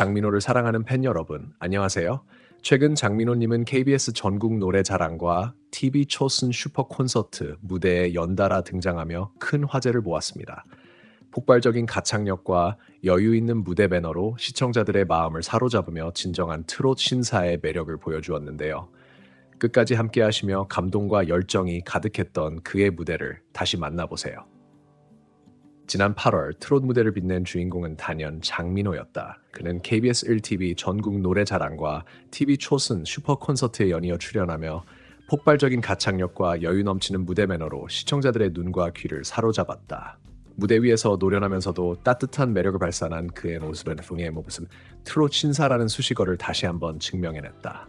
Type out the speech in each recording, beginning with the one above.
장민호를 사랑하는 팬 여러분, 안녕하세요. 최근 장민호님은 KBS 전국 노래 자랑과 TV 초슨 슈퍼 콘서트 무대에 연달아 등장하며 큰 화제를 모았습니다. 폭발적인 가창력과 여유 있는 무대 배너로 시청자들의 마음을 사로잡으며 진정한 트롯 신사의 매력을 보여주었는데요. 끝까지 함께 하시며 감동과 열정이 가득했던 그의 무대를 다시 만나보세요. 지난 8월 트롯 무대를 빛낸 주인공은 단연 장민호였다. 그는 KBS 1TV 전국 노래자랑과 TV 초슨 슈퍼 콘서트에 연이어 출연하며 폭발적인 가창력과 여유 넘치는 무대 매너로 시청자들의 눈과 귀를 사로잡았다. 무대 위에서 노련하면서도 따뜻한 매력을 발산한 그의 모습은 풍의 모습 트롯 신사라는 수식어를 다시 한번 증명해냈다.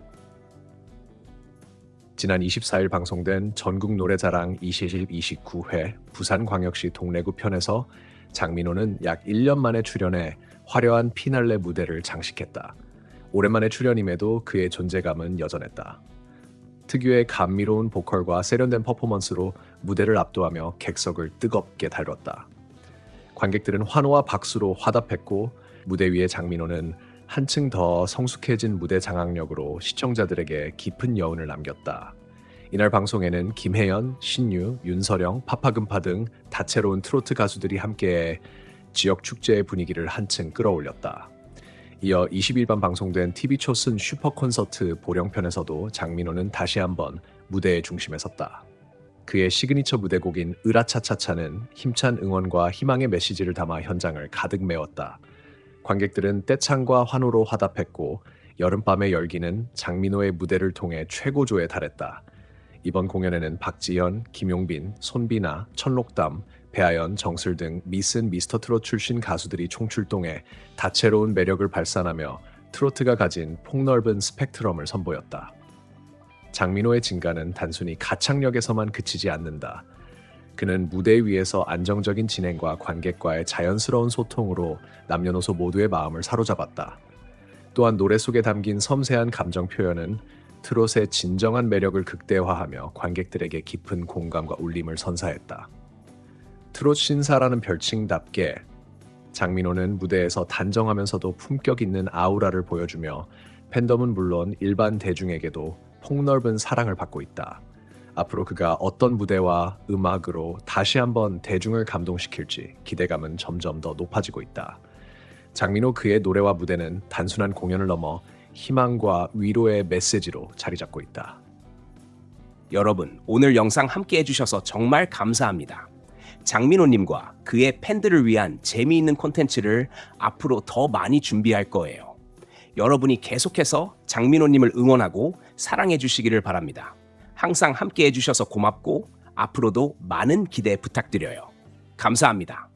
지난 24일 방송된 전국 노래자랑 20일 29회 부산광역시 동래구 편에서 장민호는 약 1년 만에 출연해 화려한 피날레 무대를 장식했다. 오랜만에 출연임에도 그의 존재감은 여전했다. 특유의 감미로운 보컬과 세련된 퍼포먼스로 무대를 압도하며 객석을 뜨겁게 달궜다. 관객들은 환호와 박수로 화답했고 무대 위의 장민호는 한층 더 성숙해진 무대 장악력으로 시청자들에게 깊은 여운을 남겼다. 이날 방송에는 김혜연, 신유, 윤서령, 파파금파 등 다채로운 트로트 가수들이 함께 지역 축제의 분위기를 한층 끌어올렸다. 이어 20일반 방송된 TV초슨 슈퍼 콘서트 보령편에서도 장민호는 다시 한번 무대의 중심에 섰다. 그의 시그니처 무대곡인 으라차차차는 힘찬 응원과 희망의 메시지를 담아 현장을 가득 메웠다. 관객들은 떼창과 환호로 화답했고 여름밤의 열기는 장민호의 무대를 통해 최고조에 달했다. 이번 공연에는 박지현, 김용빈, 손비나, 천록담, 배아연, 정슬 등 미슨 미스터 트롯 출신 가수들이 총출동해 다채로운 매력을 발산하며 트로트가 가진 폭넓은 스펙트럼을 선보였다. 장민호의 진가는 단순히 가창력에서만 그치지 않는다. 그는 무대 위에서 안정적인 진행과 관객과의 자연스러운 소통으로 남녀노소 모두의 마음을 사로잡았다. 또한 노래 속에 담긴 섬세한 감정 표현은 트롯의 진정한 매력을 극대화하며 관객들에게 깊은 공감과 울림을 선사했다. 트롯 신사라는 별칭답게 장민호는 무대에서 단정하면서도 품격 있는 아우라를 보여주며 팬덤은 물론 일반 대중에게도 폭넓은 사랑을 받고 있다. 앞으로 그가 어떤 무대와 음악으로 다시 한번 대중을 감동시킬지 기대감은 점점 더 높아지고 있다. 장민호 그의 노래와 무대는 단순한 공연을 넘어 희망과 위로의 메시지로 자리 잡고 있다. 여러분, 오늘 영상 함께 해주셔서 정말 감사합니다. 장민호님과 그의 팬들을 위한 재미있는 콘텐츠를 앞으로 더 많이 준비할 거예요. 여러분이 계속해서 장민호님을 응원하고 사랑해 주시기를 바랍니다. 항상 함께 해주셔서 고맙고 앞으로도 많은 기대 부탁드려요. 감사합니다.